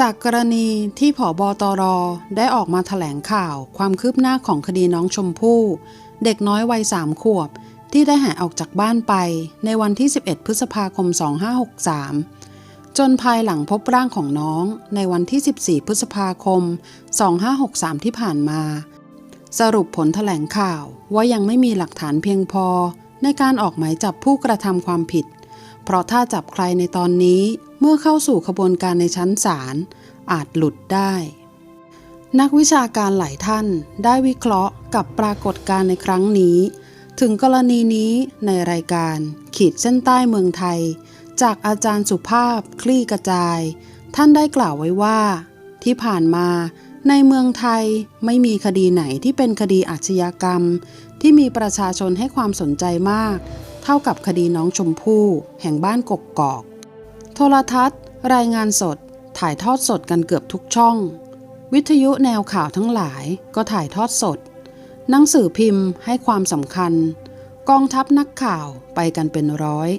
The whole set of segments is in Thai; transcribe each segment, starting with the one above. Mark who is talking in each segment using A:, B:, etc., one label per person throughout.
A: จากกรณีที่ผอบอตรได้ออกมาแถลงข่าวความคืบหน้าของคดีน้องชมพู่ เด็กน้อยวัยสามขวบ ที่ได้หายออกจากบ้านไปในวันที่ 11 พฤษภาคม 2563 จนภายหลังพบร่างของน้องในวันที่ 14 พฤษภาคม 2563 ที่ผ่านมา สรุปผลแถลงข่าวว่ายังไม่มีหลักฐานเพียงพอ ในการออกหมายจับผู้กระทำความผิด เพราะถ้าจับใครในตอนนี้ มื่อเข้าสู่ขบวนการในชั้นศาลอาจหลุดได้ นักวิชาการหลายท่านได้วิเคราะห์กับปรากฏการณ์ในครั้งนี้ ถึงกรณีนี้ในรายการขีดเส้นใต้เมืองไทย จากอาจารย์สุภาพคลี่กระจาย ท่านได้กล่าวไว้ว่า ที่ผ่านมาในเมืองไทยไม่มีคดีไหนที่เป็นคดีอาชญากรรม ที่มีประชาชนให้ความสนใจมาก เท่ากับคดีน้องชมพู่แห่งบ้านกกกอก โทรทัศน์ รายงานสด ถ่ายทอดสดกันเกือบทุกช่อง วิทยุแนวข่าวทั้งหลายก็ถ่ายทอดสด หนังสือพิมพ์ให้ความสำคัญ กองทัพนักข่าวไปกันเป็นร้อย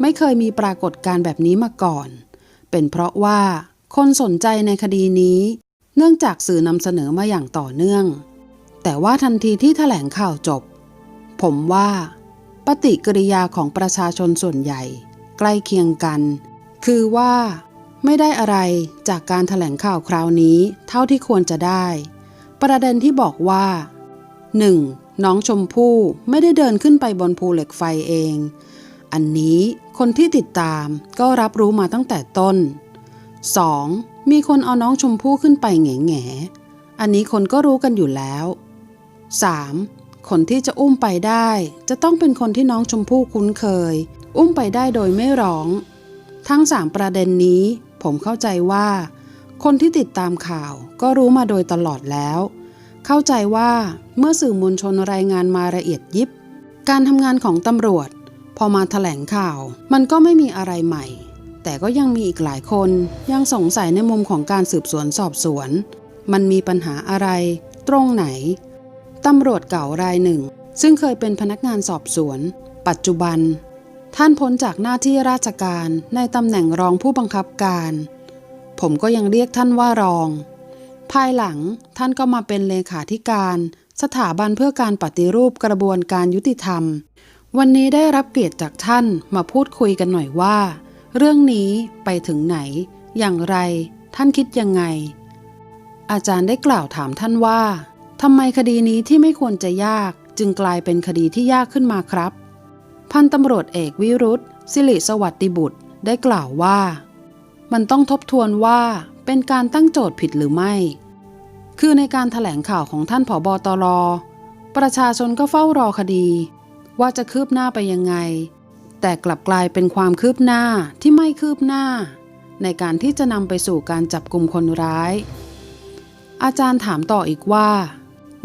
A: ไม่เคยมีปรากฏการณ์แบบนี้มาก่อน เป็นเพราะว่าคนสนใจในคดีนี้ เนื่องจากสื่อนำเสนอมาอย่างต่อเนื่อง แต่ว่าทันทีที่แถลงข่าวจบ ผมว่า ปฏิกิริยาของประชาชนส่วนใหญ่ ใกล้เคียงกัน คือว่าไม่ได้อะไรจากการแถลงข่าวคราวนี้เท่าที่ควรจะได้ ประเด็นที่บอกว่า 1. น้องชมพู่ไม่ได้เดินขึ้นไปบนภูเหล็กไฟเอง อันนี้คนที่ติดตามก็รับรู้มาตั้งแต่ต้น 2. มีคนเอาน้องชมพู่ขึ้นไปแง่แง่อันนี้คนก็รู้กันอยู่แล้ว 3. คนที่จะอุ้มไปได้ จะต้องเป็นคนที่น้องชมพู่คุ้นเคย อุ้มไปได้โดยไม่ร้อง ทั้ง3ประเด็นนี้ผมเข้าใจว่า คนที่ติดตามข่าวก็รู้มาโดยตลอดแล้ว เข้าใจว่าเมื่อสื่อมวลชนรายงานมาละเอียดยิบ การทำงานของตำรวจ พอมาแถลงข่าว มันก็ไม่มีอะไรใหม่ แต่ก็ยังมีอีกหลายคนยังสงสัยในมุมของการสืบสวนสอบสวน มันมีปัญหาอะไร ตรงไหนตำรวจเก่ารายหนึ่ง ซึ่งเคยเป็นพนักงานสอบสวน ปัจจุบัน ท่านพ้นจากหน้าที่ราชการในตำแหน่งรองผู้บังคับการ ผมก็ยังเรียกท่านว่ารอง ภายหลังท่านก็มาเป็นเลขาธิการ สถาบันเพื่อการปฏิรูปกระบวนการยุติธรรม วันนี้ได้รับเกียรติจากท่านมาพูดคุยกันหน่อยว่า เรื่องนี้ไปถึงไหน อย่างไร ท่านคิดยังไง อาจารย์ได้กล่าวถามท่านว่าทำไมคดีนี้ที่ไม่ควรจะยากจึงกลายเป็นคดีที่ยากขึ้นมาครับ พันตำรวจเอกวิรุธสิริสวัสดิบุตรได้กล่าวว่า มันต้องทบทวนว่าเป็นการตั้งโจทย์ผิดหรือไม่ คือในการถแถลงข่าวของท่านผอบอตรประชาชนก็เฝ้ารอคดี ว่าจะคืบหน้าไปยังไง แต่กลับกลายเป็นความคืบหน้าที่ไม่คืบหน้า ในการที่จะนำไปสู่การจับกลุ่มคนร้าย อาจารย์ถามต่ออีกว่า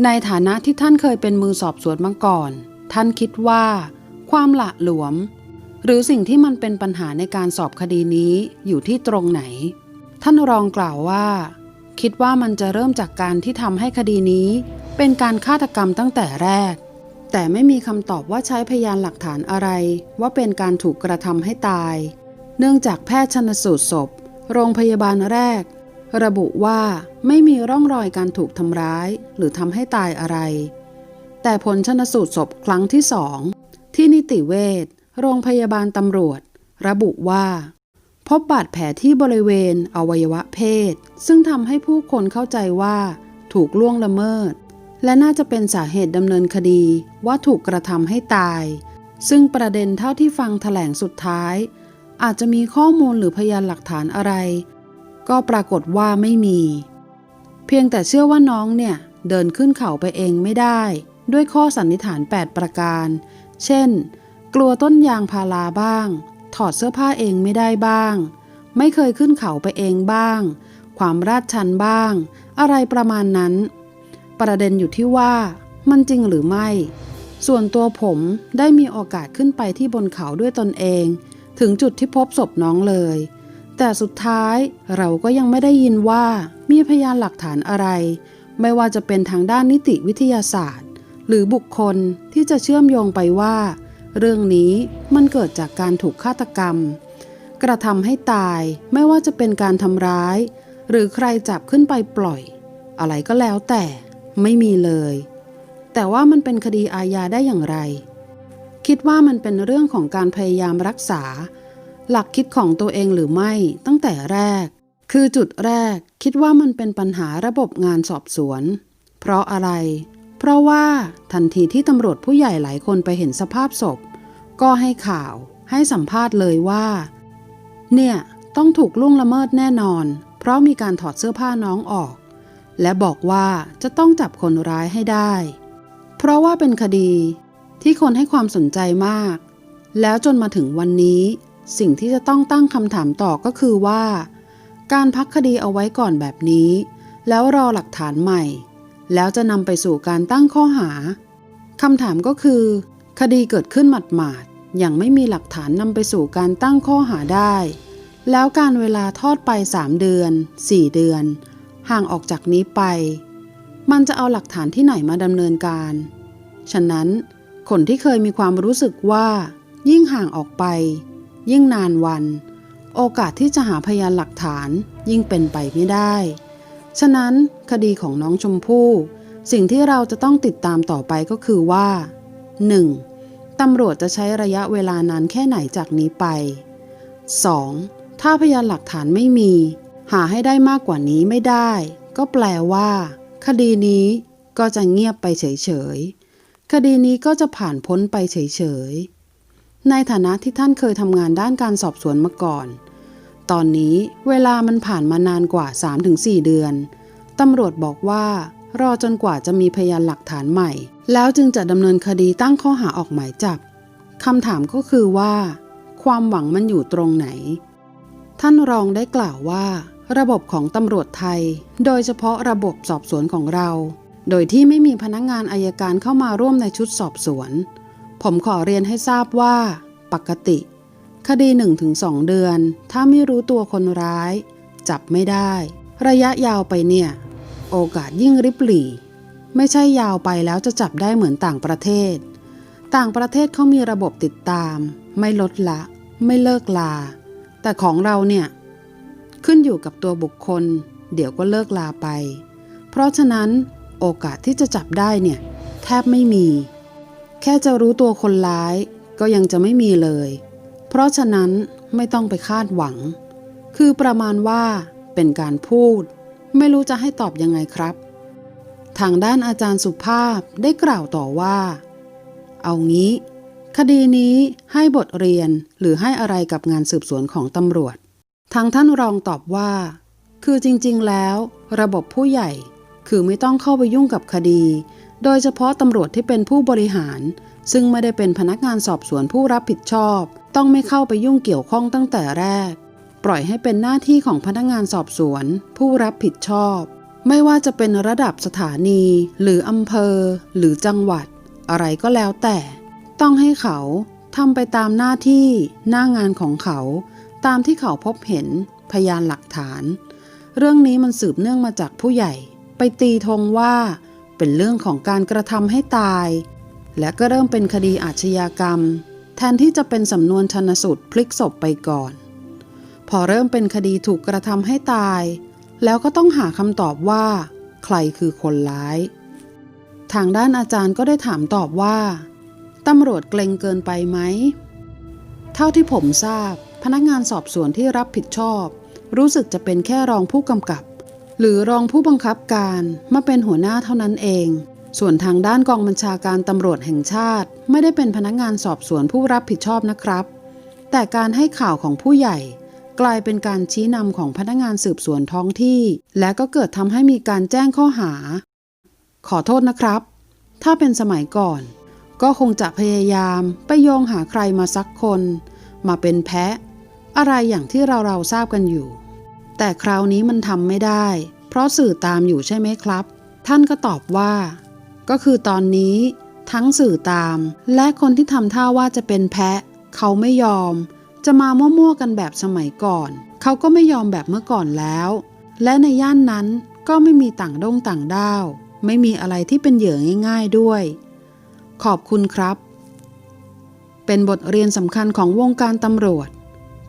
A: ในฐานะที่ท่านเคยเป็นมือสอบสวนมาก่อน ท่านคิดว่า ความหละหลวม หรือสิ่งที่มันเป็นปัญหาในการสอบคดีนี้อยู่ที่ตรงไหน ท่านรองกล่าวว่า คิดว่ามันจะเริ่มจากการที่ทำให้คดีนี้ เป็นการฆาตกรรมตั้งแต่แรก แต่ไม่มีคำตอบว่าใช้พยานหลักฐานอะไร ว่าเป็นการถูกกระทำให้ตาย เนื่องจากแพทย์ชนสูตรศพ โรงพยาบาลแรก ระบุว่าไม่มีร่องรอยการถูกทำร้าย หรือทำให้ตายอะไรแต่ผลชนสูตรศพครั้งที่สอง ติเวชโรงพยาบาลตำรวจ ระบุว่า พบบาดแผลที่บริเวณอวัยวะเพศ ซึ่งทำให้ผู้คนเข้าใจว่า ถูกล่วงละเมิด และน่าจะเป็นสาเหตุดำเนินคดีว่าถูกกระทำให้ตาย ซึ่งประเด็นเท่าที่ฟังแถลงสุดท้าย อาจจะมีข้อมูลหรือพยานหลักฐานอะไร ก็ปรากฏว่าไม่มี เพียงแต่เชื่อว่าน้องเนี่ยเดินขึ้นเขาไปเองไม่ได้ ด้วยข้อสันนิษฐาน 8 ประการ เช่น กลัวต้นยางพาราบ้าง ถอดเสื้อผ้าเองไม่ได้บ้าง ไม่เคยขึ้นเขาไปเองบ้าง ความราดชันบ้าง อะไรประมาณนั้น ประเด็นอยู่ที่ว่า มันจริงหรือไม่ ส่วนตัวผมได้มีโอกาสขึ้นไปที่บนเขาด้วยตนเอง ถึงจุดที่พบศพน้องเลย แต่สุดท้ายเราก็ยังไม่ได้ยินว่ามีพยานหลักฐานอะไร ไม่ว่าจะเป็นทางด้านนิติวิทยาศาสตร์ หรือบุคคลที่จะเชื่อมโยงไปว่า เรื่องนี้มันเกิดจากการถูกฆาตกรรม กระทำให้ตายไม่ว่าจะเป็นการทำร้าย หรือใครจับขึ้นไปปล่อย อะไรก็แล้วแต่ไม่มีเลย แต่ว่ามันเป็นคดีอาญาได้อย่างไร คิดว่ามันเป็นเรื่องของการพยายามรักษา หลักคิดของตัวเองหรือไม่ตั้งแต่แรก คือจุดแรกคิดว่ามันเป็นปัญหาระบบงานสอบสวน เพราะอะไร เพราะว่าทันทีที่ตำรวจผู้ใหญ่หลายคนไปเห็นสภาพศพ ก็ให้ข่าวให้สัมภาษณ์เลยว่า เนี่ยต้องถูกล่วงละเมิดแน่นอน เพราะมีการถอดเสื้อผ้าน้องออก และบอกว่าจะต้องจับคนร้ายให้ได้ เพราะว่าเป็นคดีที่คนให้ความสนใจมาก แล้วจนมาถึงวันนี้ สิ่งที่จะต้องตั้งคำถามต่อก็คือว่า การพักคดีเอาไว้ก่อนแบบนี้ แล้วรอหลักฐานใหม่ แล้วจะนำไปสู่การตั้งข้อหาคำถามก็คือ คดีเกิดขึ้นหมาดๆยังไม่มีหลักฐานนำไปสู่การตั้งข้อหาได้ แล้วการเวลาทอดไป 3 เดือน 4 เดือน ห่างออกจากนี้ไป มันจะเอาหลักฐานที่ไหนมาดำเนินการ ฉะนั้น คนที่เคยมีความรู้สึกว่า ยิ่งห่างออกไป ยิ่งนานวัน โอกาสที่จะหาพยานหลักฐานยิ่งเป็นไปไม่ได้ ฉะนั้นคดีของน้องชมพู่ สิ่งที่เราจะต้องติดตามต่อไปก็คือว่า 1. ตำรวจจะใช้ระยะเวลานานแค่ไหนจากนี้ไป 2. ถ้าพยานหลักฐานไม่มี หาให้ได้มากกว่านี้ไม่ได้ ก็แปลว่า คดีนี้ก็จะเงียบไปเฉยๆ คดีนี้ก็จะผ่านพ้นไปเฉยๆ ในฐานะที่ท่านเคยทำงานด้านการสอบสวนมาก่อน ตอนนี้เวลามันผ่านมานานกว่า 3-4 เดือน ตำรวจบอกว่ารอจนกว่าจะมีพยานหลักฐานใหม่ แล้วจึงจะดำเนินคดีตั้งข้อหาออกหมายจับคำถามก็คือว่า ความหวังมันอยู่ตรงไหน ท่านรองได้กล่าวว่า ระบบของตำรวจไทย โดยเฉพาะระบบสอบสวนของเรา โดยที่ไม่มีพนักงานอายการเข้ามาร่วมในชุดสอบสวน ผมขอเรียนให้ทราบว่า ปกติ คดี 1-2 เดือน ถ้าไม่รู้ตัวคนร้าย จับไม่ได้ ระยะยาวไปเนี่ย โอกาสยิ่งริบหรี่ไม่ใช่ยาวไปแล้วจะจับได้เหมือนต่างประเทศ ต่างประเทศเขามีระบบติดตาม ไม่ลดละ ไม่เลิกลา แต่ของเราเนี่ย ขึ้นอยู่กับตัวบุคคล เดี๋ยวก็เลิกลาไป เพราะฉะนั้นโอกาสที่จะจับได้เนี่ย แทบไม่มี แค่จะรู้ตัวคนร้ายก็ยังจะไม่มีเลย เพราะฉะนั้นไม่ต้องไปคาดหวัง คือประมาณว่าเป็นการพูด ไม่รู้จะให้ตอบยังไงครับ ทางด้านอาจารย์สุภาพได้กล่าวต่อว่า เอางี้ คดีนี้ให้บทเรียนหรือให้อะไรกับงานสืบสวนของตำรวจ ทางท่านรองตอบว่า คือจริงๆแล้ว ระบบผู้ใหญ่ คือไม่ต้องเข้าไปยุ่งกับคดี โดยเฉพาะตำรวจที่เป็นผู้บริหาร ซึ่งไม่ได้เป็นพนักงานสอบสวนผู้รับผิดชอบ ต้องไม่เข้าไปยุ่งเกี่ยวข้องตั้งแต่แรก ปล่อยให้เป็นหน้าที่ของพนักงานสอบสวน ผู้รับผิดชอบ ไม่ว่าจะเป็นระดับสถานี หรืออำเภอ หรือจังหวัด อะไรก็แล้วแต่ ต้องให้เขาทำไปตามหน้าที่หน้างานของเขา ตามที่เขาพบเห็นพยานหลักฐาน เรื่องนี้มันสืบเนื่องมาจากผู้ใหญ่ ไปตีธงว่า เป็นเรื่องของการกระทำให้ตาย และก็เริ่มเป็นคดีอาชญากรรม แทนที่จะเป็นสำนวนชนสูตรพลิกศพไปก่อน พอเริ่มเป็นคดีถูกกระทำให้ตาย แล้วก็ต้องหาคำตอบว่า ใครคือคนร้าย ทางด้านอาจารย์ก็ได้ถามตอบว่าตำรวจเกรงเกินไปไหม เท่าที่ผมทราบ พนักงานสอบสวนที่รับผิดชอบ รู้สึกจะเป็นแค่รองผู้กำกับ หรือรองผู้บังคับการมาเป็นหัวหน้าเท่านั้นเอง ส่วนทางด้านกองบัญชาการตำรวจแห่งชาติ ไม่ได้เป็นพนักงานสอบสวนผู้รับผิดชอบนะครับ แต่การให้ข่าวของผู้ใหญ่ กลายเป็นการชี้นำของพนักงานสืบสวนท้องที่ และก็เกิดทำให้มีการแจ้งข้อหา ขอโทษนะครับ ถ้าเป็นสมัยก่อน ก็คงจะพยายามไปโยงหาใครมาสักคน มาเป็นแพะ อะไรอย่างที่เราเราทราบกันอยู่ แต่คราวนี้มันทำไม่ได้ เพราะสื่อตามอยู่ใช่ไหมครับ ท่านก็ตอบว่า ก็คือตอนนี้ทั้งสื่อตาม และคนที่ทำท่าว่าจะเป็นแพะ เขาไม่ยอม จะมามั่วๆกันแบบสมัยก่อน เขาก็ไม่ยอมแบบเมื่อก่อนแล้ว และในย่านนั้นก็ไม่มีต่างด้งต่างด้าว ไม่มีอะไรที่เป็นเหยื่อง่าย ๆด้วย ขอบคุณครับ เป็นบทเรียนสำคัญของวงการตำรวจ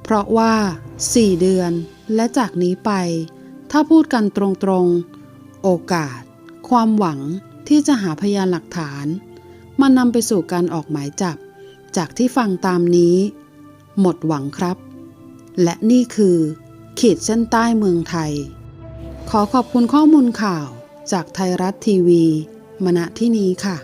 A: เพราะว่า 4 เดือนและจากนี้ไป ถ้าถ้าพูดกันตรงๆ โอกาส ความหวัง ที่จะหาพยานหลักฐานมานำไปสู่การออกหมายจับ จากที่ฟังตามนี้ หมดหวังครับ และนี่คือ ขีดเส้นใต้เมืองไทย ขอขอบคุณข้อมูลข่าวจากไทยรัฐทีวี มณที่นี้ค่ะ